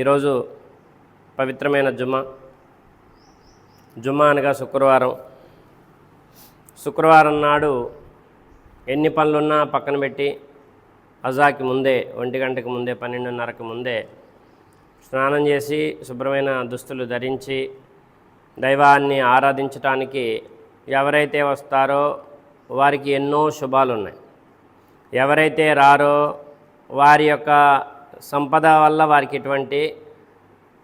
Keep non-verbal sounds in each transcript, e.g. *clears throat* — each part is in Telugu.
ఈరోజు పవిత్రమైన జుమ్మా. జుమ్మా అనగా శుక్రవారం. శుక్రవారం నాడు ఎన్ని పనులున్నా పక్కన పెట్టి అజాకి ముందే ఒంటి గంటకి ముందే పన్నెండున్నరకు ముందే స్నానం చేసి శుభ్రమైన దుస్తులు ధరించి దైవాన్ని ఆరాధించటానికి ఎవరైతే వస్తారో వారికి ఎన్నో శుభాలు ఉన్నాయి ఎవరైతే రారో వారి యొక్క సంపద వల్ల వారికి ఎటువంటి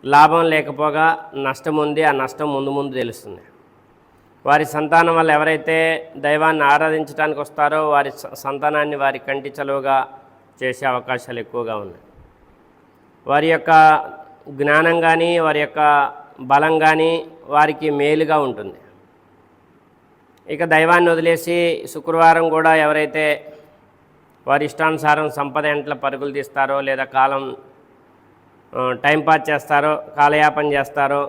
లాభం లేకపోగా నష్టం ఉంది ఆ నష్టం ముందు ముందు తెలుస్తుంది. వారి సంతానం వల్ల ఎవరైతే దైవాన్ని ఆరాధించడానికి వస్తారో వారి స- సంతానాన్ని వారి కంటి చలువుగా చేసే అవకాశాలు ఎక్కువగా ఉన్నాయి. వారి యొక్క జ్ఞానం కానీ వారి యొక్క బలం కానీ వారికి మేలుగా ఉంటుంది. ఇక దైవాన్ని వదిలేసి శుక్రవారం కూడా ఎవరైతే వారి ఇష్టానుసారం సంపద ఎంట్ల పరుగులు తీస్తారో లేదా కాలం టైంపాస్ చేస్తారో కాలయాపన చేస్తారో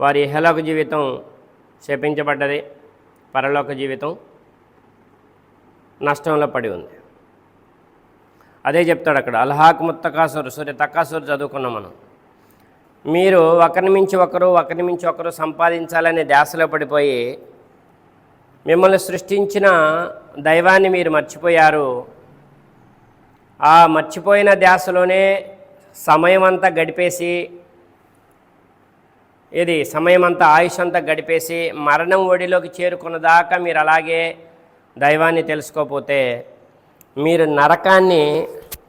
వారి ఇహలోక జీవితం శపించబడ్డది పరలోక జీవితం నష్టంలో పడి ఉంది. అదే చెప్తాడు అక్కడ అల్హాక్ ముత్తకాసురు సూర్య తక్కాసురు చదువుకున్నాం మనం. మీరు ఒకరిని మించి ఒకరు ఒకరిని మించి ఒకరు సంపాదించాలనే ధ్యాసలో పడిపోయి మిమ్మల్ని సృష్టించిన దైవాన్ని మీరు మర్చిపోయారు. ఆ మర్చిపోయిన ధ్యాసలోనే సమయం అంతా గడిపేసి ఇది సమయం అంతా ఆయుష్ అంతా గడిపేసి మరణం ఒడిలోకి చేరుకున్న దాకా మీరు అలాగే దైవాన్ని తెలుసుకోకపోతే మీరు నరకాన్ని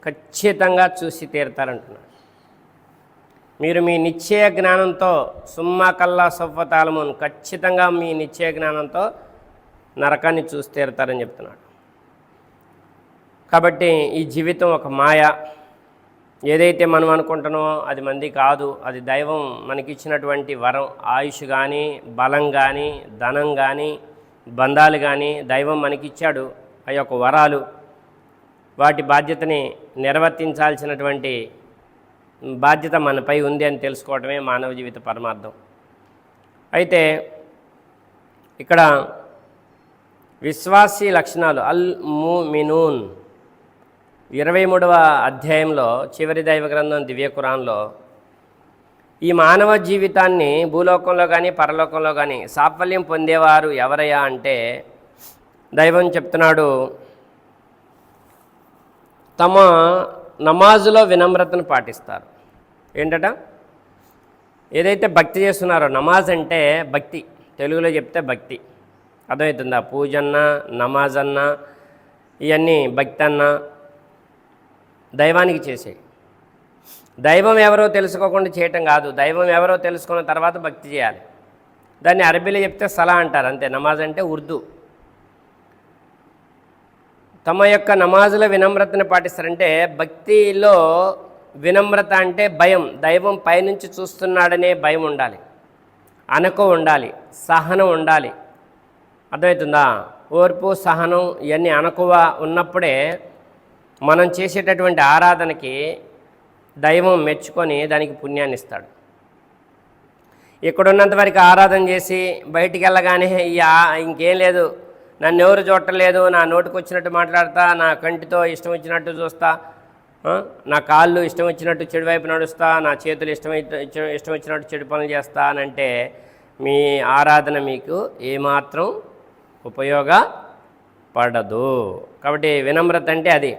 ఖచ్చితంగా చూసి తీరుతారంటున్నారు. మీరు మీ నిశ్చయ జ్ఞానంతో సుమ్మా కల్లా సొఫతాలమును ఖచ్చితంగా మీ నిశ్చయ జ్ఞానంతో నరకాన్ని చూసి తీరుతారని చెప్తున్నాడు. కాబట్టి ఈ జీవితం ఒక మాయ. ఏదైతే మనం అనుకుంటున్నామో అది మంది కాదు. అది దైవం మనకిచ్చినటువంటి వరం. ఆయుష్ కానీ బలం కానీ ధనం కానీ బంధాలు కానీ దైవం మనకిచ్చాడు. ఆ యొక్క వరాలు. వాటి బాధ్యతని నిర్వర్తించాల్సినటువంటి బాధ్యత మనపై ఉంది అని తెలుసుకోవడమే మానవ జీవిత పరమార్థం. అయితే ఇక్కడ విశ్వాసీ లక్షణాలు. అల్ ముమినూన్. ఇరవై మూడవ అధ్యాయంలో చివరి దైవ గ్రంథం దివ్య కురాన్లో ఈ మానవ జీవితాన్ని భూలోకంలో కానీ పరలోకంలో కానీ సాఫల్యం పొందేవారు ఎవరయ్యా అంటే దైవం చెప్తున్నాడు. తమ నమాజులో వినమ్రతను పాటిస్తారు. ఏంటట? ఏదైతే భక్తి చేస్తున్నారో నమాజ్ అంటే భక్తి. తెలుగులో చెప్తే భక్తి. అర్థమవుతుందా? పూజన్నా నమాజ్ అన్నా ఇవన్నీ భక్తి అన్నా దైవానికి చేసే దైవం ఎవరో తెలుసుకోకుండా చేయటం కాదు. దైవం ఎవరో తెలుసుకున్న తర్వాత భక్తి చేయాలి. దాన్ని అరబీలో చెప్తే సలా అంటారు అంతే. నమాజ్ అంటే ఉర్దూ. తమ యొక్క నమాజుల వినమ్రతను పాటిస్తారంటే భక్తిలో వినమ్రత అంటే భయం. దైవం పైనుంచి చూస్తున్నాడనే భయం ఉండాలి. అనకు ఉండాలి. సహనం ఉండాలి. అర్థమవుతుందా? ఓర్పు సహనం ఇవన్నీ అనకువ ఉన్నప్పుడే మనం చేసేటటువంటి ఆరాధనకి దైవం మెచ్చుకొని దానికి పుణ్యాన్ని ఇస్తాడు. ఇక్కడున్నంత వరకు ఆరాధన చేసి బయటికి వెళ్ళగానే ఈ ఇంకేం లేదు. నన్ను ఎవరు చూడటలేదు. నా నోటికి వచ్చినట్టు మాట్లాడతా నా కంటితో ఇష్టం వచ్చినట్టు చూస్తా నా కాళ్ళు ఇష్టం వచ్చినట్టు చెడు వైపు నడుస్తా నా చేతులు ఇష్టం ఇష్టం వచ్చినట్టు చెడు పనులు చేస్తా అని అంటే మీ ఆరాధన మీకు ఏమాత్రం ఉపయోగపడదు కాబట్టి వినమ్రత అంటే అది.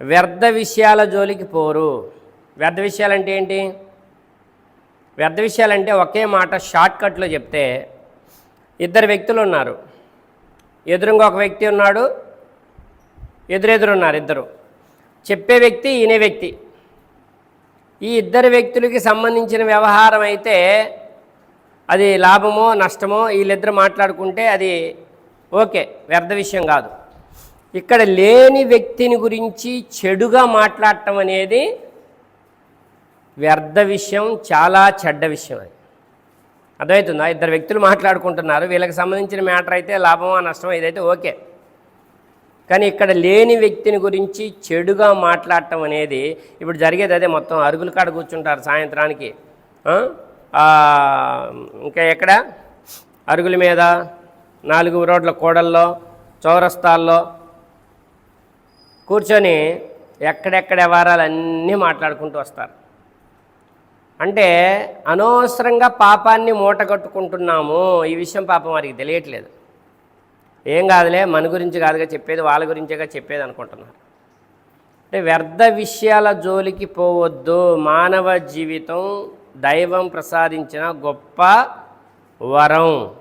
వ్యర్థ విషయాల జోలికి పోరు. వ్యర్థ విషయాలంటే ఏంటి? వ్యర్థ విషయాలంటే ఒకే మాట షార్ట్కట్లో చెప్తే ఇద్దరు వ్యక్తులు ఉన్నారు. ఎదురుగా ఒక వ్యక్తి ఉన్నాడు ఎదురెదురు ఉన్నారు ఇద్దరు. చెప్పే వ్యక్తి ఈయన వ్యక్తి. ఈ ఇద్దరు వ్యక్తులకి సంబంధించిన వ్యవహారం అయితే అది లాభమో నష్టమో వీళ్ళిద్దరు మాట్లాడుకుంటే అది ఓకే వ్యర్థ విషయం కాదు. ఇక్కడ లేని వ్యక్తిని గురించి చెడుగా మాట్లాడటం అనేది వ్యర్థ విషయం చాలా చెడ్డ విషయం అది. అర్థమవుతుందా? ఇద్దరు వ్యక్తులు మాట్లాడుకుంటున్నారు వీళ్ళకి సంబంధించిన మ్యాటర్ అయితే లాభమా నష్టమా ఇదైతే ఓకే. కానీ ఇక్కడ లేని వ్యక్తిని గురించి చెడుగా మాట్లాడటం అనేది ఇప్పుడు జరిగేది అదే మొత్తం అరుగుల కాడ కూర్చుంటారు సాయంత్రానికి. ఇంకా ఎక్కడ? అరుగుల మీద నాలుగు రోడ్ల కూడల్లో చౌరస్తాల్లో కూర్చొని ఎక్కడెక్కడ వ్యవహారాలు అన్నీ మాట్లాడుకుంటూ వస్తారు. అంటే అనవసరంగా పాపాన్ని మూటగట్టుకుంటున్నాము ఈ విషయం పాపం వారికి తెలియట్లేదు. ఏం కాదులే మన గురించి కాదుగా చెప్పేది వాళ్ళ గురించేగా చెప్పేది అనుకుంటున్నారు. అంటే వ్యర్థ విషయాల జోలికి పోవద్దు. మానవ జీవితం దైవం ప్రసాదించిన గొప్ప వరం.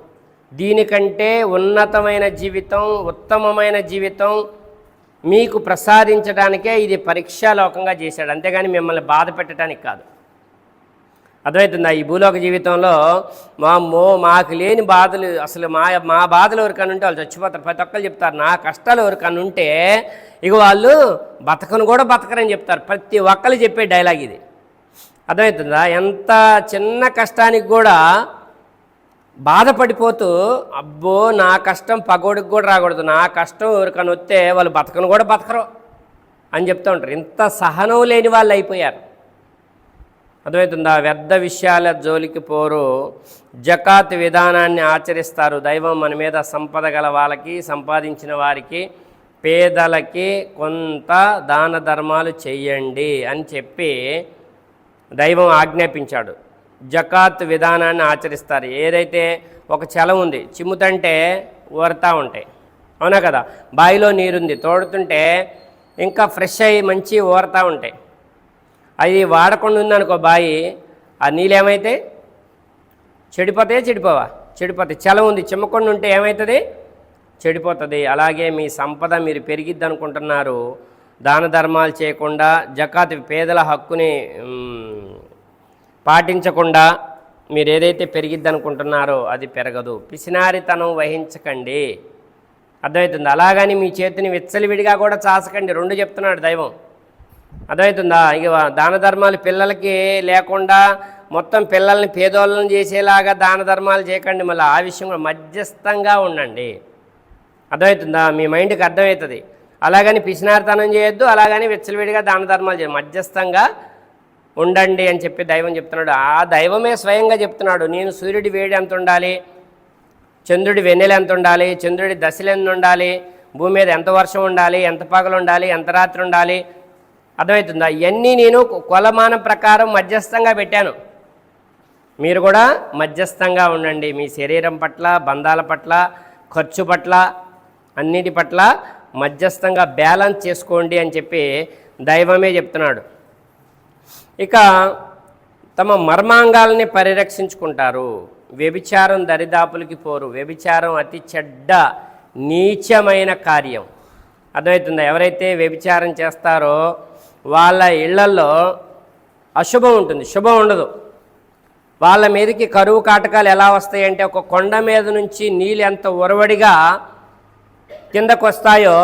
దీనికంటే ఉన్నతమైన జీవితం ఉత్తమమైన జీవితం మీకు ప్రసాదించడానికే ఇది పరీక్షాలోకంగా చేశాడు. అంతేగాని మిమ్మల్ని బాధ పెట్టడానికి కాదు. అర్థమవుతుందా? ఈ భూలోక జీవితంలో మా మో మాకు లేని బాధలు అసలు మా మా బాధలు ఎవరికన్నా ఉంటే వాళ్ళు చచ్చిపోతారు. ప్రతి ఒక్కరు చెప్తారు నా కష్టాలు ఎవరికన్నా ఉంటే ఇక వాళ్ళు బతకను కూడా బతకరని చెప్తారు. ప్రతి ఒక్కరు చెప్పే డైలాగ్ ఇది. అర్థమవుతుందా? ఎంత చిన్న కష్టానికి కూడా బాధపడిపోతూ అబ్బో నా కష్టం పగోడికి కూడా రాకూడదు. నా కష్టం ఎవరికైనా వస్తే వాళ్ళు బతకను కూడా బతకరు అని చెప్తూ ఉంటారు. ఇంత సహనం లేని వాళ్ళు అయిపోయారు. అర్థమవుతుందా? వ్యర్థ విషయాల జోలికి పోరు. జకాత్ విధానాన్ని ఆచరిస్తారు. దైవం మన మీద సంపద గల వాళ్ళకి సంపాదించిన వారికి పేదలకి కొంత దాన ధర్మాలు చెయ్యండి అని చెప్పి దైవం ఆజ్ఞాపించాడు. జకాత్ విధానాన్ని ఆచరిస్తారు. ఏదైతే ఒక చలం ఉంది చిమ్ముతంటే ఊరతా ఉంటాయి. అవునా కదా? బావిలో నీరుంది తోడుతుంటే ఇంకా ఫ్రెష్ అయ్యి మంచి ఊరతా ఉంటాయి. అది వాడకుండా ఉందనుకో బాయి ఆ నీళ్ళు ఏమైతే చెడిపోతాయా చెడిపోవా? చెడిపోతాయి. చలం ఉంది చిమ్మకుండా ఉంటే ఏమవుతుంది చెడిపోతుంది. అలాగే మీ సంపద మీరు పెరిగిద్ది అనుకుంటున్నారు దాన ధర్మాలు చేయకుండా జకాత్ పేదల హక్కుని పాటించకుండా మీరు ఏదైతే పెరిగిద్ది అనుకుంటున్నారో అది పెరగదు. పిసినారితనం వహించకండి. అర్థమవుతుంది? అలాగని మీ చేతిని విచ్చలివిడిగా కూడా చాసకండి రెండు చెప్తున్నాడు దైవం. అర్థమవుతుందా? ఇక దాన ధర్మాలు పిల్లలకి లేకుండా మొత్తం పిల్లల్ని పేదోళ్ళని చేసేలాగా దాన ధర్మాలు చేయకండి. మళ్ళీ ఆ విషయం కూడా మధ్యస్థంగా ఉండండి. అర్థమవుతుందా? మీ మైండ్కి అర్థమవుతుంది. అలాగని పిసినారితనం చేయొద్దు అలాగని విచ్చలవిడిగా దాన ధర్మాలు చేయ మధ్యస్థంగా ఉండండి అని చెప్పి దైవం చెప్తున్నాడు. ఆ దైవమే స్వయంగా చెప్తున్నాడు. నేను సూర్యుడి వేడి ఎంత ఉండాలి? చంద్రుడి వెన్నెల ఎంత ఉండాలి? చంద్రుడి దశలు ఎంత ఉండాలి? భూమి మీద ఎంత వర్షం ఉండాలి? ఎంత పగలు ఉండాలి? ఎంత రాత్రి ఉండాలి? అర్థమవుతుందా? ఇవన్నీ నేను కొలమానం ప్రకారం మధ్యస్థంగా పెట్టాను. మీరు కూడా మధ్యస్థంగా ఉండండి. మీ శరీరం పట్ల బంధాల పట్ల ఖర్చు పట్ల అన్నిటి పట్ల మధ్యస్థంగా బ్యాలెన్స్ చేసుకోండి అని చెప్పి దైవమే చెప్తున్నాడు. ఇక తమ మర్మాంగాల్ని పరిరక్షించుకుంటారు. వ్యభిచారం దరిదాపులకి పోరు. వ్యభిచారం అతి చెడ్డ నీచమైన కార్యం. అర్థమవుతుందా? ఎవరైతే వ్యభిచారం చేస్తారో వాళ్ళ ఇళ్ళలో అశుభం ఉంటుంది. శుభం ఉండదు. వాళ్ళ మీదకి కరువు కాటకాలు ఎలా వస్తాయంటే ఒక కొండ మీద నుంచి నీళ్ళు ఎంత ఉరవడిగా కిందకు వస్తాయో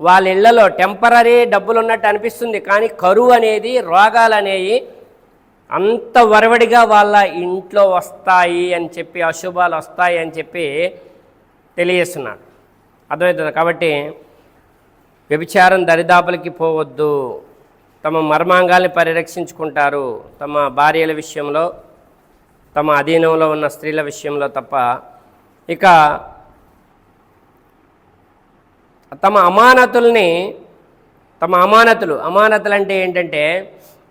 వాళ్ళ ఇళ్ళలో టెంపరీ డబ్బులు ఉన్నట్టు అనిపిస్తుంది. కానీ కరువు అనేది రోగాలు అనేవి అంత వరవడిగా వాళ్ళ ఇంట్లో వస్తాయి అని చెప్పి అశుభాలు వస్తాయి అని చెప్పి తెలియజేస్తున్నాడు అర్థమవుతుంది? కాబట్టి వ్యభిచారం దరిదాపులకి పోవద్దు. తమ మర్మాంగాల్ని పరిరక్షించుకుంటారు. తమ భార్యల విషయంలో తమ అధీనంలో ఉన్న స్త్రీల విషయంలో తప్ప ఇక తమ అమానతుల్ని తమ అమానతులు అమానతులు అంటే ఏంటంటే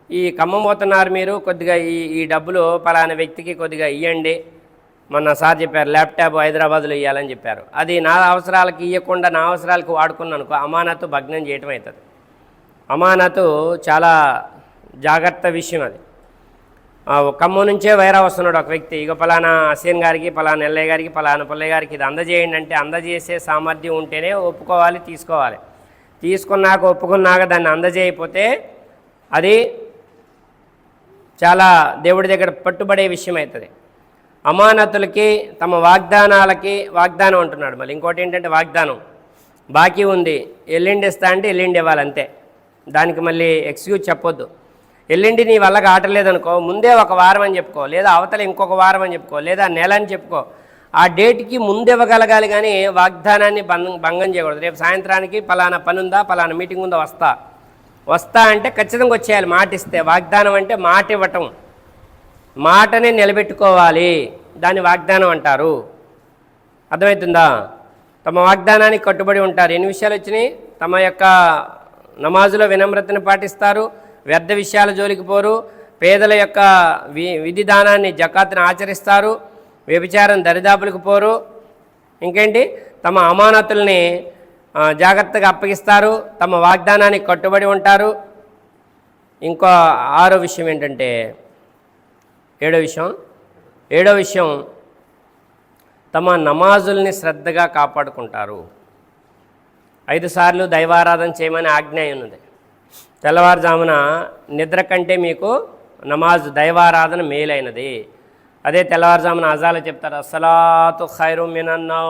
ఈ ఖమ్మం పోతున్నారు మీరు కొద్దిగా ఈ ఈ డబ్బులు పలానా వ్యక్తికి కొద్దిగా ఇవ్వండి మొన్న సార్ చెప్పారు ల్యాప్టాప్ హైదరాబాద్లో ఇవ్వాలని చెప్పారు. అది నా అవసరాలకు ఇవ్వకుండా నా అవసరాలకు వాడుకున్నానుకో అనుకో అమానతు భగ్నం చేయటం అవుతుంది. అమానతు చాలా జాగ్రత్త విషయం అది. ఖమ్మం నుంచే వైరా వస్తున్నాడు ఒక వ్యక్తి. ఇక పలానా అసీన్ గారికి పలానా ఎల్లయ్య గారికి పలానా పుల్లయ్య గారికి ఇది అందజేయండి అంటే అందజేసే సామర్థ్యం ఉంటేనే ఒప్పుకోవాలి తీసుకోవాలి. తీసుకున్నాక ఒప్పుకున్నాక దాన్ని అందజేయకపోతే అది చాలా దేవుడి దగ్గర పట్టుబడే విషయం అవుతుంది అమానతులకి తమ వాగ్దానాలకి వాగ్దానం అంటున్నాడు మళ్ళీ. ఇంకోటి ఏంటంటే వాగ్దానం. బాకీ ఉంది ఎల్లుండి ఇస్తా అంటే ఎల్లుండి ఇవ్వాలి అంతే దానికి మళ్ళీ ఎక్స్క్యూజ్ చెప్పొద్దు. ఎల్లుండి నీ వల్ల కావట్లేదనుకో ముందే ఒక వారం అని చెప్పుకో లేదా అవతల ఇంకొక వారం అని చెప్పుకో లేదా నెల అని చెప్పుకో. ఆ డేట్కి ముందివ్వగలగాలి కానీ వాగ్దానాన్ని భంగం చేయకూడదు. రేపు సాయంత్రానికి పలానా పని ఉందా పలానా మీటింగ్ ఉందా వస్తా. వస్తా అంటే ఖచ్చితంగా వచ్చేయాలి మాట ఇస్తే వాగ్దానం అంటే మాట ఇవ్వటం. మాటనే నిలబెట్టుకోవాలి. దాన్ని వాగ్దానం అంటారు. అర్థమవుతుందా? తమ వాగ్దానానికి కట్టుబడి ఉంటారు. ఎన్ని విషయాలు వచ్చినాయి? తమ యొక్క నమాజులో వినమ్రతను పాటిస్తారు. వ్యర్థ విషయాల జోలికి పోరు. పేదల యొక్క వి విధిదానాన్ని జకాత్ని ఆచరిస్తారు. వ్యభిచారం దరిదాపులకు పోరు. ఇంకేంటి? తమ అమానతుల్ని జాగ్రత్తగా అప్పగిస్తారు. తమ వాగ్దానానికి కట్టుబడి ఉంటారు. ఇంకో ఆరో విషయం ఏంటంటే ఏడో విషయం ఏడో విషయం తమ నమాజుల్ని శ్రద్ధగా కాపాడుకుంటారు. ఐదు సార్లు దైవారాధన చేయమని ఆజ్ఞ ఉన్నది. తెల్లవారుజామున నిద్ర కంటే మీకు నమాజ్ దైవారాధన మేలైనది. అదే తెల్లవారుజామున అజాలు చెప్తారు అసలాతు ఖైరు మినన్నో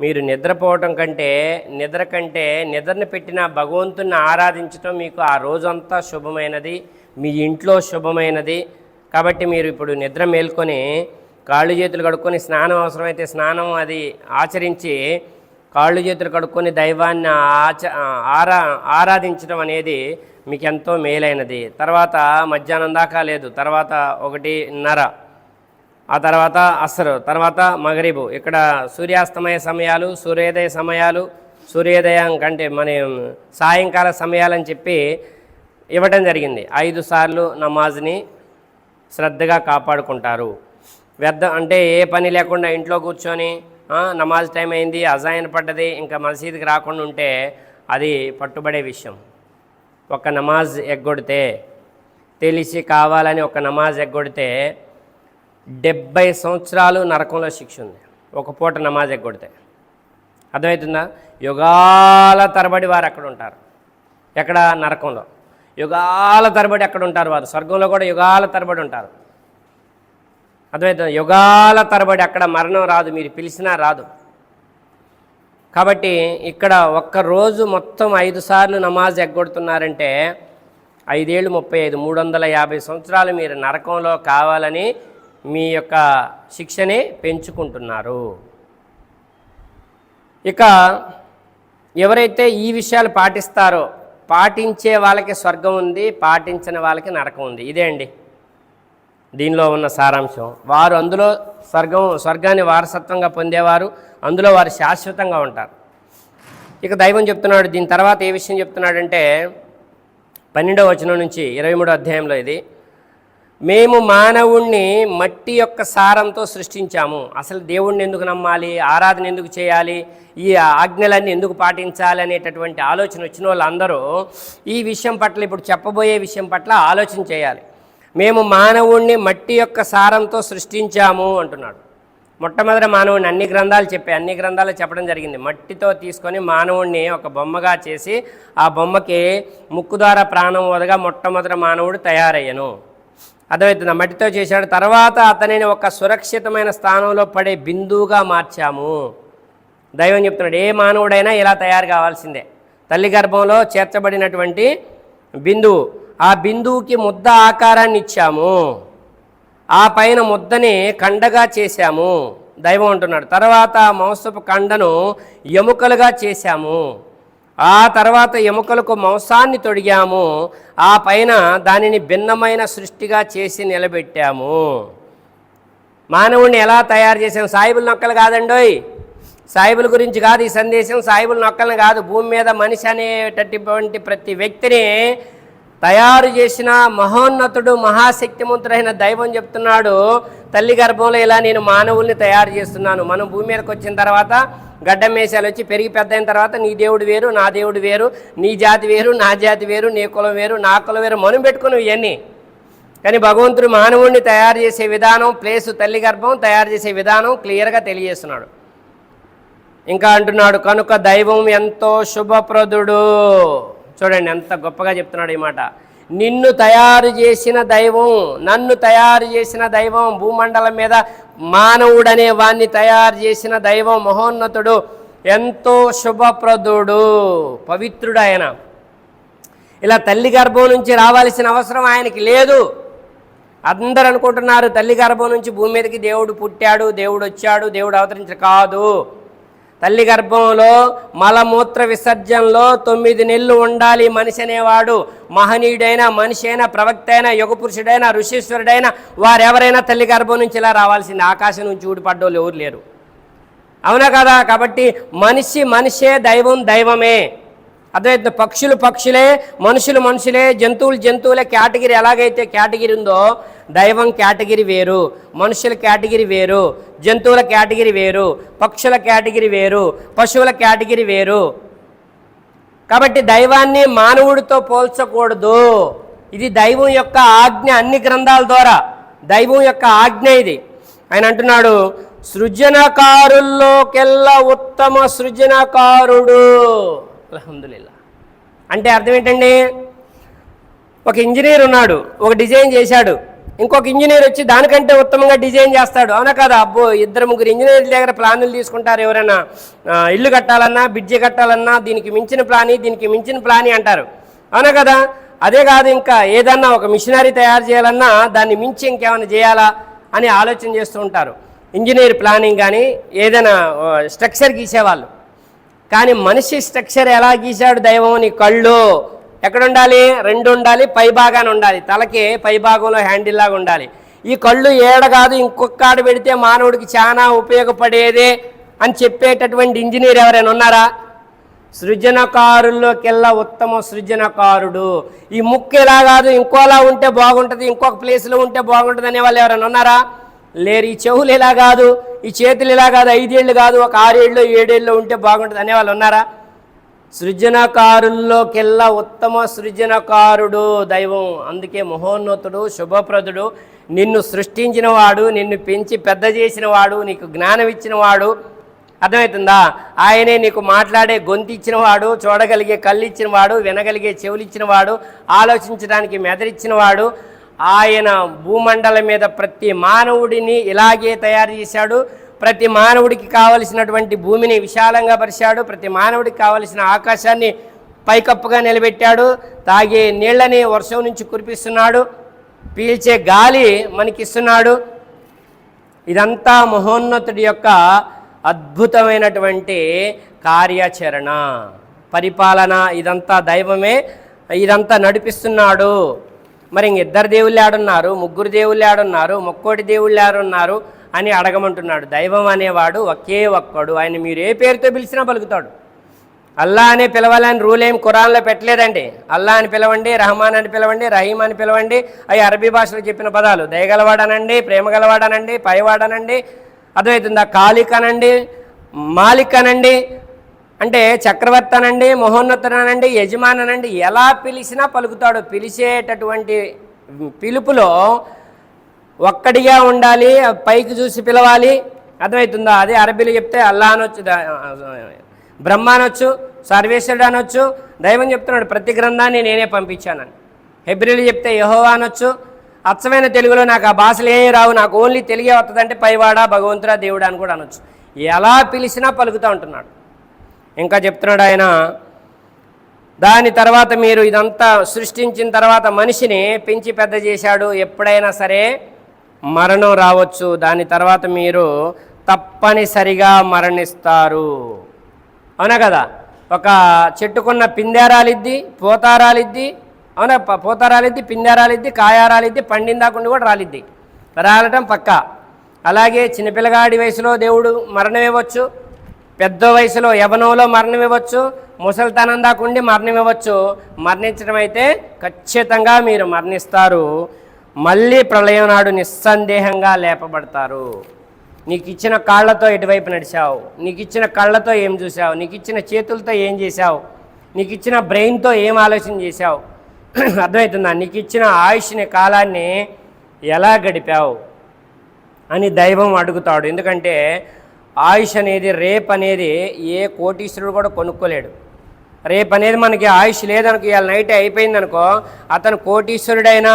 మీరు నిద్రపోవటం కంటే నిద్ర కంటే నిద్రను పెట్టిన భగవంతుని ఆరాధించటం మీకు ఆ రోజంతా శుభమైనది మీ ఇంట్లో శుభమైనది. కాబట్టి మీరు ఇప్పుడు నిద్ర మేల్కొని కాళ్ళు చేతులు కడుక్కొని స్నానం అవసరమైతే స్నానం అది ఆచరించి కాళ్ళు చేతులు కడుక్కొని దైవాన్ని ఆచ ఆరా ఆరాధించడం అనేది మీకు ఎంతో మేలైనది. తర్వాత మధ్యాహ్నం దాకా లేదు. తర్వాత ఒకటిన్నర. ఆ తర్వాత అసరు తర్వాత మగరిబు. ఇక్కడ సూర్యాస్తమయ సమయాలు సూర్యోదయ సమయాలు సూర్యోదయం కంటే మన సాయంకాల సమయాలని చెప్పి ఇవ్వటం జరిగింది. ఐదు సార్లు నమాజ్ని శ్రద్ధగా కాపాడుకుంటారు. వ్యర్థ అంటే ఏ పని లేకుండా ఇంట్లో కూర్చొని నమాజ్ టైం అయింది అజాయిన్ పడ్డది ఇంకా మసీదుకి రాకుండా ఉంటే అది పట్టుబడే విషయం. ఒక నమాజ్ ఎగ్గొడితే తెలిసి కావాలని ఒక నమాజ్ ఎగ్గొడితే డెబ్బై సంవత్సరాలు నరకంలో శిక్ష ఉంది. ఒక పూట నమాజ్ ఎగ్గొడితే. అర్థమవుతుందా? యుగాల తరబడి వారు అక్కడ ఉంటారు. ఎక్కడ? నరకంలో. యుగాల తరబడి అక్కడ ఉంటారు వారు. స్వర్గంలో కూడా యుగాల తరబడి ఉంటారు. అర్థమవుతుంది యుగాల తరబడి అక్కడ మరణం రాదు మీరు పిలిచినా రాదు. కాబట్టి ఇక్కడ ఒక్క రోజు మొత్తం ఐదు సార్లు నమాజ్ ఎగ్గొడుతున్నారంటే ఐదేళ్ళు ముప్పై ఐదు మూడు వందల యాభై సంవత్సరాలు మీరు నరకంలో కావాలని మీ యొక్క శిక్షని పెంచుకుంటున్నారు. ఇక ఎవరైతే ఈ విషయాలు పాటిస్తారో పాటించే వాళ్ళకి స్వర్గం ఉంది పాటించిన వాళ్ళకి నరకం ఉంది. ఇదే అండి. దీనిలో ఉన్న సారాంశం. వారు అందులో స్వర్గం స్వర్గాన్ని వారసత్వంగా పొందేవారు అందులో వారు శాశ్వతంగా ఉంటారు. ఇక దైవం చెప్తున్నాడు దీని తర్వాత ఏ విషయం చెప్తున్నాడంటే పన్నెండవ వచనం నుంచి ఇరవై మూడో అధ్యాయంలో ఇది మేము మానవుణ్ణి మట్టి యొక్క సారంతో సృష్టించాము. అసలు దేవుణ్ణి ఎందుకు నమ్మాలి? ఆరాధన ఎందుకు చేయాలి? ఈ ఆజ్ఞలన్నీ ఎందుకు పాటించాలి? అనేటటువంటి ఆలోచన వచ్చిన వాళ్ళందరూ ఈ విషయం పట్ల ఇప్పుడు చెప్పబోయే విషయం పట్ల ఆలోచన చేయాలి. మేము మానవుణ్ణి మట్టి యొక్క సారంతో సృష్టించాము అంటున్నాడు. మొట్టమొదటి మానవుడిని అన్ని గ్రంథాలు చెప్పాయి అన్ని గ్రంథాలు చెప్పడం జరిగింది. మట్టితో తీసుకొని మానవుణ్ణి ఒక బొమ్మగా చేసి ఆ బొమ్మకి ముక్కు ద్వారా ప్రాణం వదగా మొట్టమొదటి మానవుడు తయారయ్యను. అర్థమవుతుంది? మట్టితో చేశాడు. తర్వాత అతనిని ఒక సురక్షితమైన స్థానంలో పడే బిందువుగా మార్చాము. దైవం చెప్తున్నాడు ఏ మానవుడైనా ఇలా తయారు కావాల్సిందే. తల్లి గర్భంలో చేర్చబడినటువంటి బిందువు ఆ బిందువుకి ముద్ద ఆకారాన్ని ఇచ్చాము. ఆ పైన ముద్దని కండగా చేశాము. దైవం అంటున్నాడు. తర్వాత ఆ మాంసపు కండను ఎముకలుగా చేశాము. ఆ తర్వాత ఎముకలకు మాంసాన్ని తొడిగాము. ఆ పైన దానిని భిన్నమైన సృష్టిగా చేసి నిలబెట్టాము. మానవుడిని ఎలా తయారు చేసాం సాయిబుల నొక్కలు కాదండోయ్. సాయిబుల గురించి కాదు ఈ సందేశం. సాయిబుల నొక్కలను కాదు. భూమి మీద మనిషి అనేటటువంటి ప్రతి వ్యక్తిని తయారు చేసిన మహోన్నతుడు మహాశక్తిమంతుడైన దైవం చెప్తున్నాడు తల్లి గర్భంలో ఇలా నేను మానవుల్ని తయారు చేస్తున్నాను. మనం భూమి మీదకి వచ్చిన తర్వాత గడ్డం మేసాలు వచ్చి పెరిగి పెద్ద అయిన తర్వాత నీ దేవుడు వేరు నా దేవుడు వేరు నీ జాతి వేరు నా జాతి వేరు నీ కులం వేరు నా కులం వేరు మనం పెట్టుకుని ఇవన్నీ కానీ భగవంతుడు మానవుడిని తయారు చేసే విధానం ప్లేసు తల్లి గర్భం తయారు చేసే విధానం క్లియర్గా తెలియజేస్తున్నాడు. ఇంకా అంటున్నాడు కనుక దైవం ఎంతో శుభప్రదుడు. చూడండి ఎంత గొప్పగా చెప్తున్నాడు ఈ మాట. నిన్ను తయారు చేసిన దైవం నన్ను తయారు చేసిన దైవం భూమండలం మీద మానవుడనే వాణ్ణి తయారు చేసిన దైవం మహోన్నతుడు ఎంతో శుభప్రదుడు పవిత్రుడు ఆయన. ఇలా తల్లి గర్భం నుంచి రావాల్సిన అవసరం ఆయనకి లేదు. అందరు అనుకుంటున్నారు తల్లి గర్భం నుంచి భూమి మీదకి దేవుడు పుట్టాడు దేవుడు వచ్చాడు దేవుడు అవతరించాడు కాదు. తల్లి గర్భంలో మలమూత్ర విసర్జనలో తొమ్మిది నెలలు ఉండాలి మనిషి అనేవాడు. మహనీయుడైన మనిషి అయినా ప్రవక్త అయినా యుగపురుషుడైన ఋషీశ్వరుడైన వారెవరైనా తల్లి గర్భం నుంచి ఇలా రావాల్సింది. ఆకాశం నుంచి ఊడిపడ్డోళ్ళు ఎవరు లేరు. అవునా కదా? కాబట్టి మనిషి మనిషే దైవం దైవమే. అర్థమైతే పక్షులు పక్షులే మనుషులు మనుషులే జంతువులు జంతువులే కేటగిరీ ఎలాగైతే కేటగిరీ ఉందో దైవం కేటగిరీ వేరు మనుషుల కేటగిరీ వేరు జంతువుల కేటగిరీ వేరు పక్షుల కేటగిరీ వేరు పశువుల కేటగిరీ వేరు. కాబట్టి దైవాన్ని మానవుడితో పోల్చకూడదు. ఇది దైవం యొక్క ఆజ్ఞ అన్ని గ్రంథాల ద్వారా. దైవం యొక్క ఆజ్ఞ ఇది. ఆయన అంటున్నాడు సృజనకారుల్లోకెల్లా ఉత్తమ సృజనకారుడు. అలహందుల్లా అంటే అర్థం ఏంటండి? ఒక ఇంజనీర్ ఉన్నాడు ఒక డిజైన్ చేశాడు. ఇంకొక ఇంజనీర్ వచ్చి దానికంటే ఉత్తమంగా డిజైన్ చేస్తాడు. అవునా కదా? అబ్బో ఇద్దరు ముగ్గురు ఇంజనీర్ల దగ్గర ప్లాన్లు తీసుకుంటారు ఎవరైనా. ఇల్లు కట్టాలన్నా బ్రిడ్జి కట్టాలన్నా దీనికి మించిన ప్లాని దీనికి మించిన ప్లాని అంటారు. అవునా కదా? అదే కాదు ఇంకా ఏదన్నా ఒక మిషనరీ తయారు చేయాలన్నా దాన్ని మించి ఇంకేమైనా చేయాలా అని ఆలోచన చేస్తూ ఉంటారు. ఇంజనీర్ ప్లానింగ్ కానీ ఏదైనా స్ట్రక్చర్ గీసేవాళ్ళు. కానీ మనిషి స్ట్రక్చర్ ఎలా గీశాడు దైవం నీ కళ్ళు? ఎక్కడుండాలి? రెండు ఉండాలి పై భాగాన ఉండాలి. తలకి పై భాగంలో హ్యాండిల్ లాగా ఉండాలి. ఈ కళ్ళు ఏడ కాదు ఇంకొక ఆడ పెడితే మానవుడికి చాలా ఉపయోగపడేదే అని చెప్పేటటువంటి ఇంజనీర్ ఎవరైనా ఉన్నారా? సృజనకారుల్లోకెల్లా ఉత్తమ సృజనకారుడు. ఈ ముక్కు ఎలా కాదు ఇంకోలా ఉంటే బాగుంటుంది ఇంకొక ప్లేస్లో ఉంటే బాగుంటుంది అనే వాళ్ళు ఎవరైనా ఉన్నారా? లేరు. ఈ చెవులు ఇలా కాదు? ఈ చేతులు ఇలా కాదు? ఐదేళ్ళు కాదు ఒక ఆరేళ్ళు ఏడేళ్ళు ఉంటే బాగుంటుంది అనే వాళ్ళు ఉన్నారా? సృజనకారుల్లోకెల్లా ఉత్తమ సృజనకారుడు దైవం. అందుకే మహోన్నతుడు శుభప్రదుడు. నిన్ను సృష్టించినవాడు నిన్ను పెంచి పెద్ద చేసినవాడు నీకు జ్ఞానం ఇచ్చినవాడు. అర్థమవుతుందా? ఆయనే నీకు మాట్లాడే గొంతు ఇచ్చినవాడు చూడగలిగే కళ్ళు ఇచ్చినవాడు వినగలిగే చెవులు ఇచ్చినవాడు ఆలోచించడానికి మెదడిచ్చినవాడు ఆయన భూమండలం మీద ప్రతి మానవుడిని ఇలాగే తయారు చేశాడు. ప్రతి మానవుడికి కావలసినటువంటి భూమిని విశాలంగా పరిచాడు. ప్రతి మానవుడికి కావలసిన ఆకాశాన్ని పైకప్పుగా నిలబెట్టాడు. తాగే నీళ్ళని వర్షం నుంచి కురిపిస్తున్నాడు. పీల్చే గాలి మనకిస్తున్నాడు. ఇదంతా మహోన్నతుడి యొక్క అద్భుతమైనటువంటి కార్యాచరణ. పరిపాలన ఇదంతా దైవమే. ఇదంతా నడిపిస్తున్నాడు. మరి ఇంక ఇద్దరు దేవుళ్ళు ఆడున్నారు ముగ్గురు దేవుళ్ళు ఆడున్నారు ముక్కోటి దేవుళ్ళు ఆడున్నారు అని అడగమంటున్నాడు. దైవం అనేవాడు ఒకే ఒక్కడు. ఆయన మీరు ఏ పేరుతో పిలిచినా పలుకుతాడు. అల్లా అనే పిలవాలని రూల్ ఏం ఖురాన్లో పెట్టలేదండి. అల్లా అని పిలవండి రహమాన్ అని పిలవండి రహీం అని పిలవండి అవి అరబీ భాషలో చెప్పిన పదాలు. దయగలవాడనండి ప్రేమగలవాడనండి పైవాడనండి అర్థమవుతుందా? కాలిక్ అనండి మాలిక్ అనండి అంటే చక్రవర్తి అనండి మహోన్నతుడు అనండి అనండి ఎలా పిలిచినా పలుకుతాడు. పిలిచేటటువంటి పిలుపులో ఒక్కడిగా ఉండాలి పైకి చూసి పిలవాలి. అర్థమవుతుందా? అదే అరబీలు చెప్తే అల్లా అనొచ్చు బ్రహ్మ అనొచ్చు సర్వేశ్వరుడు అనొచ్చు దైవం చెప్తున్నాడు ప్రతి గ్రంథాన్ని నేనే పంపించానని. హెబ్రిలు చెప్తే యహోవా అనొచ్చు. అచ్చమైన తెలుగులో నాకు ఆ భాషలు ఏమీ రావు నాకు ఓన్లీ తెలుగే వస్తుందంటే పైవాడా భగవంతుడా దేవుడా అని కూడా అనొచ్చు. ఎలా పిలిచినా పలుకుతూ ఉంటున్నాడు. ఇంకా చెప్తున్నాడు ఆయన దాని తర్వాత మీరు ఇదంతా సృష్టించిన తర్వాత మనిషిని పెంచి పెద్ద చేశాడు. ఎప్పుడైనా సరే మరణం రావచ్చు. దాని తర్వాత మీరు తప్పనిసరిగా మరణిస్తారు. అవునా కదా? ఒక చెట్టుకున్న పిందేరాలిద్ది పోతారాలిద్ది అవునా? పోతారాలిద్ది పిందేరాలిద్ది కాయారాలిద్ది పండిందాకుండా కూడా రాలిద్ది. రాలటం పక్క. అలాగే చిన్నపిల్లగాడి వయసులో దేవుడు మరణం ఇవ్వచ్చు పెద్ద వయసులో యవనంలో మరణం ఇవ్వచ్చు ముసలితనం దాకా ఉండి మరణం ఇవ్వచ్చు మరణించడం అయితే ఖచ్చితంగా మీరు మరణిస్తారు. మళ్ళీ ప్రళయం నాడు నిస్సందేహంగా లేపబడతారు. నీకు ఇచ్చిన కాళ్ళతో ఎటువైపు నడిచావు? నీకు ఇచ్చిన కళ్ళతో ఏం చూసావు నీకు ఇచ్చిన చేతులతో ఏం చేశావు? నీకు ఇచ్చిన బ్రెయిన్తో ఏం ఆలోచన చేశావు? *clears throat* అర్థమవుతుందా? నీకు ఇచ్చిన ఆయుష్ని కాలాన్ని ఎలా గడిపావు? అని దైవం అడుగుతాడు. ఎందుకంటే ఆయుష్ అనేది రేప్ అనేది ఏ కోటీశ్వరుడు కూడా కొనుక్కోలేడు. రేపు అనేది మనకి ఆయుష్ లేదనుకో ఇవాళ నైట్ అయిపోయింది అనుకో అతను కోటీశ్వరుడైనా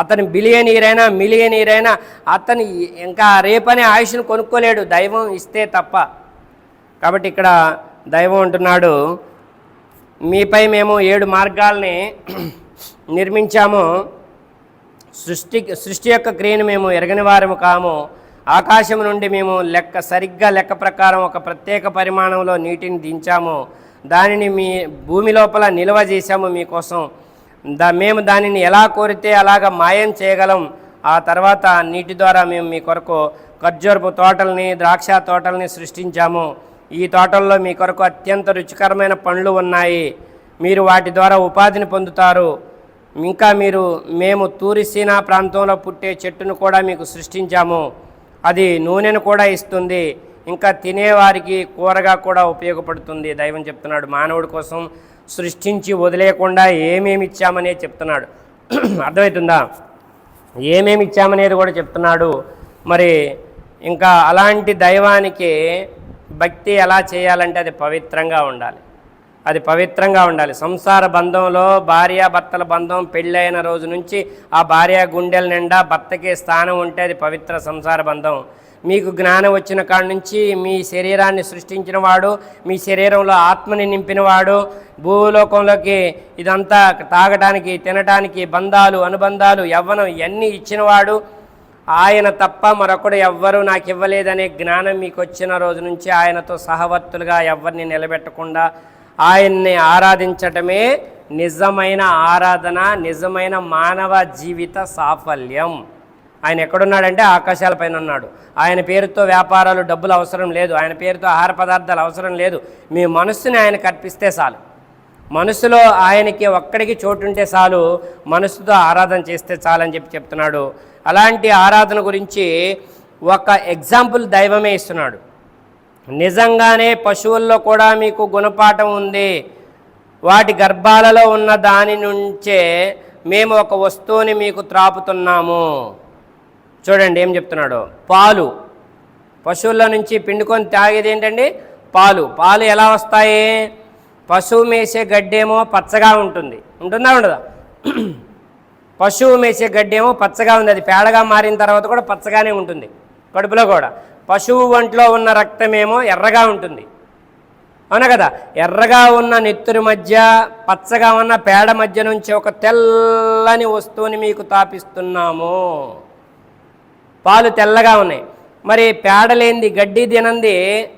అతను బిలియనీర్ అయినా మిలియనీర్ అయినా అతను ఇంకా రేపనే ఆయుష్ను కొనుక్కోలేడు. దైవం ఇస్తే తప్ప. కాబట్టి ఇక్కడ దైవం అంటున్నాడు మీపై మేము ఏడు మార్గాల్ని నిర్మించాము. సృష్టి సృష్టి యొక్క క్రియను మేము ఎరగని వారము కాము. ఆకాశం నుండి మేము లెక్క సరిగ్గా లెక్క ప్రకారం ఒక ప్రత్యేక పరిమాణంలో నీటిని దించాము. దానిని మీ భూమి లోపల నిల్వ చేశాము మీకోసం. దా మేము దానిని ఎలా కోరితే అలాగ మాయం చేయగలం. ఆ తర్వాత నీటి ద్వారా మేము మీ కొరకు ఖర్జూరపు తోటల్ని ద్రాక్ష తోటల్ని సృష్టించాము. ఈ తోటల్లో మీ కొరకు అత్యంత రుచికరమైన పండ్లు ఉన్నాయి. మీరు వాటి ద్వారా ఉపాధిని పొందుతారు. ఇంకా మీరు మేము తూరిసీనా ప్రాంతంలో పుట్టే చెట్టును కూడా మీకు సృష్టించాము. అది నూనెను కూడా ఇస్తుంది. ఇంకా తినేవారికి కూరగా కూడా ఉపయోగపడుతుంది. దైవం చెప్తున్నాడు మానవుడి కోసం సృష్టించి వదిలేయకుండా ఏమేమి ఇచ్చామనే చెప్తున్నాడు. *clears throat* అర్థమవుతుందా ఏమేమి ఇచ్చామనేది కూడా చెప్తున్నాడు. మరి ఇంకా అలాంటి దైవానికి భక్తి ఎలా చేయాలంటే అది పవిత్రంగా ఉండాలి. అది పవిత్రంగా ఉండాలి. సంసార బంధంలో భార్యాభర్తల బంధం పెళ్ళైన రోజు నుంచి ఆ భార్య గుండెల నిండా భర్తకి స్థానం ఉంటే అది పవిత్ర సంసార బంధం. మీకు జ్ఞానం వచ్చిన కాడ నుంచి మీ శరీరాన్ని సృష్టించిన వాడు మీ శరీరంలో ఆత్మని నింపినవాడు భూలోకంలోకి ఇదంతా తాగటానికి తినటానికి బంధాలు అనుబంధాలు యవ్వనం ఇవన్నీ ఇచ్చినవాడు ఆయన తప్ప మరొకడు ఎవ్వరూ నాకు ఇవ్వలేదనే జ్ఞానం మీకు వచ్చిన రోజు నుంచి ఆయనతో సహవర్తులుగా ఎవరిని నిలబెట్టకుండా ఆయన్ని ఆరాధించటమే నిజమైన ఆరాధన నిజమైన మానవ జీవిత సాఫల్యం. ఆయన ఎక్కడున్నాడంటే ఆకాశాలపైన ఉన్నాడు. ఆయన పేరుతో వ్యాపారాలు డబ్బులు అవసరం లేదు. ఆయన పేరుతో ఆహార పదార్థాలు అవసరం లేదు. మీ మనస్సుని ఆయన అర్పిస్తే చాలు. మనసులో ఆయనకి ఒక్కడికి చోటుంటే చాలు. మనసుతో ఆరాధన చేస్తే చాలని చెప్పి చెప్తున్నాడు. అలాంటి ఆరాధన గురించి ఒక ఎగ్జాంపుల్ దైవమే ఇస్తున్నాడు. నిజంగానే పశువుల్లో కూడా మీకు గుణపాఠం ఉంది. వాటి గర్భాలలో ఉన్న దాని నుంచే మేము ఒక వస్తువుని మీకు త్రాపుతున్నాము. చూడండి ఏం చెప్తున్నాడు? పాలు. పశువుల నుంచి పిండుకొని తాగేది ఏంటండి? పాలు. పాలు ఎలా వస్తాయి? పశువు మేసే గడ్డేమో పచ్చగా ఉంటుంది. ఉంటుందా ఉండదా? పశువు మేసే గడ్డేమో పచ్చగా ఉంది. అది పేడగా మారిన తర్వాత కూడా పచ్చగానే ఉంటుంది. కడుపులో కూడా. పశువు ఒంట్లో ఉన్న రక్తమేమో ఎర్రగా ఉంటుంది. అవునా కదా? ఎర్రగా ఉన్న నెత్తురి మధ్య పచ్చగా ఉన్న పేడ మధ్య నుంచి ఒక తెల్లని వస్తువుని మీకు తాపిస్తున్నాము. పాలు తెల్లగా ఉన్నాయి. మరి పేడ లేనిది గడ్డి తినంది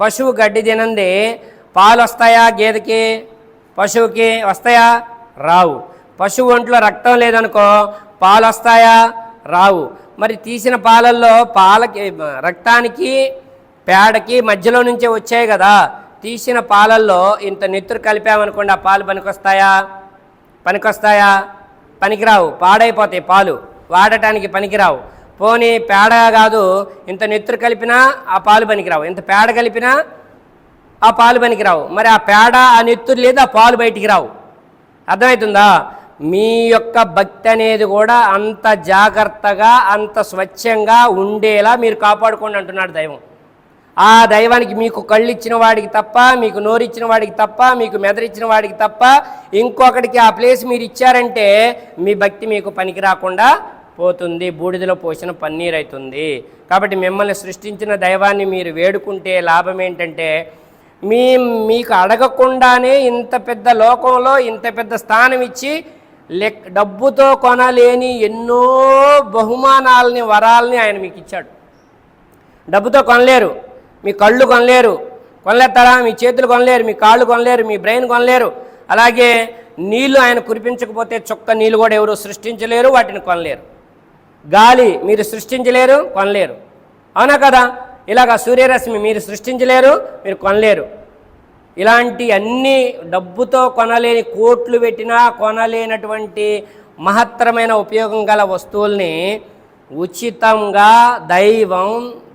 పశువు గడ్డి తినంది పాలు వస్తాయా గేదెకి? పశువుకి వస్తాయా? రావు. పశువు ఒంట్లో రక్తం లేదనుకో పాలు వస్తాయా? రావు. మరి తీసిన పాలల్లో పాలకి రక్తానికి పేడకి మధ్యలో నుంచే వచ్చాయి కదా. తీసిన పాలల్లో ఇంత నెత్తురు కలిపామనుకోండి ఆ పాలు పనికొస్తాయా? పనికొస్తాయా? పనికిరావు పాడైపోతాయి పాలు. వాడటానికి పనికిరావు. పోనీ పేడ కాదు ఇంత నెత్తురు కలిపినా ఆ పాలు పనికిరావు. ఇంత పేడ కలిపినా ఆ పాలు పనికిరావు. మరి ఆ పేడ ఆ నెత్తురు లేదు ఆ పాలు బయటికి రావు. అర్థమవుతుందా? మీ యొక్క భక్తి అనేది కూడా అంత జాగ్రత్తగా అంత స్వచ్ఛంగా ఉండేలా మీరు కాపాడుకోండి అంటున్నాడు దైవం. ఆ దైవానికి మీకు కళ్ళు ఇచ్చిన వాడికి తప్ప మీకు నోరిచ్చిన వాడికి తప్ప మీకు మెదరిచ్చిన వాడికి తప్ప ఇంకొకటికి ఆ ప్లేస్ మీరు ఇచ్చారంటే మీ భక్తి మీకు పనికి రాకుండా పోతుంది బూడిదలో పోసిన పన్నీర్ అవుతుంది కాబట్టి మిమ్మల్ని సృష్టించిన దైవాన్ని మీరు వేడుకుంటే లాభం ఏంటంటే మీ మీకు అడగకుండానే ఇంత పెద్ద లోకంలో ఇంత పెద్ద స్థానం ఇచ్చి లెక్ డబ్బుతో కొనలేని ఎన్నో బహుమానాలని వరాలని ఆయన మీకు ఇచ్చాడు. డబ్బుతో కొనలేరు. మీ కళ్ళు కొనలేరు. కొనలేస్తారా మీ చేతులు కొనలేరు. మీ కాళ్ళు కొనలేరు. మీ బ్రెయిన్ కొనలేరు. అలాగే నీళ్ళు ఆయన కురిపించకపోతే చొక్క నీళ్ళు కూడా ఎవరు సృష్టించలేరు వాటిని కొనలేరు. గాలి మీరు సృష్టించలేరు కొనలేరు. అవునా కదా? ఇలాగ సూర్యరశ్మి మీరు సృష్టించలేరు మీరు కొనలేరు. ఇలాంటి అన్ని డబ్బుతో కొనలేని కోట్లు పెట్టినా కొనలేనటువంటి మహత్తరమైన ఉపయోగం గల వస్తువుల్ని ఉచితంగా దైవం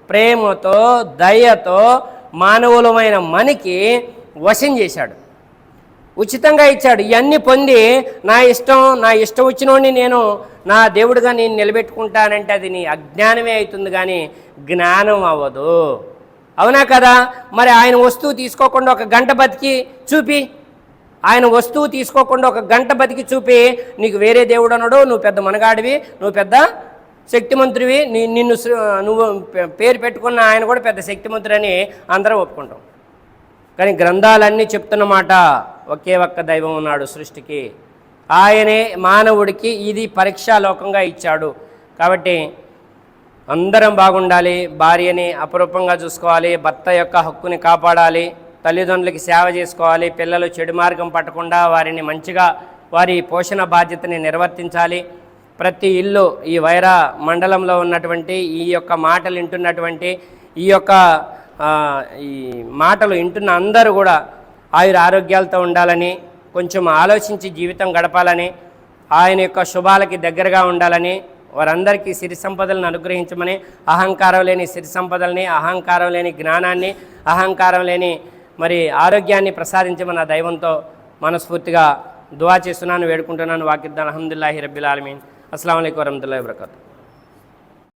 ప్రేమతో దయతో మానవులమైన మనకి వశం చేశాడు. ఉచితంగా ఇచ్చాడు. ఇవన్నీ పొంది నా ఇష్టం నా ఇష్టం వచ్చినోడిని నేను నా దేవుడిగా నేను నిలబెట్టుకుంటానంటే అది నీ అజ్ఞానమే అవుతుంది కానీ జ్ఞానం అవ్వదు. అవునా కదా? మరి ఆయన వస్తువు తీసుకోకుండా ఒక గంట బతికి చూపి. ఆయన వస్తువు తీసుకోకుండా ఒక గంట బతికి చూపి. నీకు వేరే దేవుడు అన్నాడు నువ్వు పెద్ద మనగాడివి నువ్వు పెద్ద శక్తిమంతుడివి. నీ నిన్ను నువ్వు పే- పేరు పెట్టుకున్న ఆయన కూడా పెద్ద శక్తిమంతుడని అందరం ఒప్పుకుంటాం. కానీ గ్రంథాలన్నీ చెప్తున్నమాట ఒకే ఒక్క దైవం ఉన్నాడు సృష్టికి. ఆయనే మానవుడికి ఇది పరీక్షాలోకంగా ఇచ్చాడు. కాబట్టి అందరం బాగుండాలి భార్యని అపరూపంగా చూసుకోవాలి భర్త యొక్క హక్కుని కాపాడాలి తల్లిదండ్రులకి సేవ చేసుకోవాలి పిల్లలు చెడు మార్గం పట్టకుండా వారిని మంచిగా వారి పోషణ బాధ్యతని నిర్వర్తించాలి. ప్రతి ఇల్లు ఈ వైరా మండలంలో ఉన్నటువంటి ఈ యొక్క మాటలు వింటున్నటువంటి ఈ యొక్క ఈ మాటలు వింటున్న అందరూ కూడా ఆయుర ఆరోగ్యాలతో ఉండాలని కొంచెం ఆలోచించి జీవితం గడపాలని ఆయన యొక్క శుభాలకి దగ్గరగా ఉండాలని వారందరికీ సిరి సంపదలను అనుగ్రహించమని అహంకారం లేని సిరి సంపదల్ని అహంకారం లేని జ్ఞానాన్ని అహంకారం లేని మరి ఆరోగ్యాన్ని ప్రసాదించమని ఆ దైవంతో మనస్ఫూర్తిగా దువా చేస్తున్నాను వేడుకుంటున్నాను వాకిద్దాన్ అహమ్దుల్లాహి రబ్బిల్ ఆలమీన్. అస్సలం అయికు వరహతుల్లా వరకతూ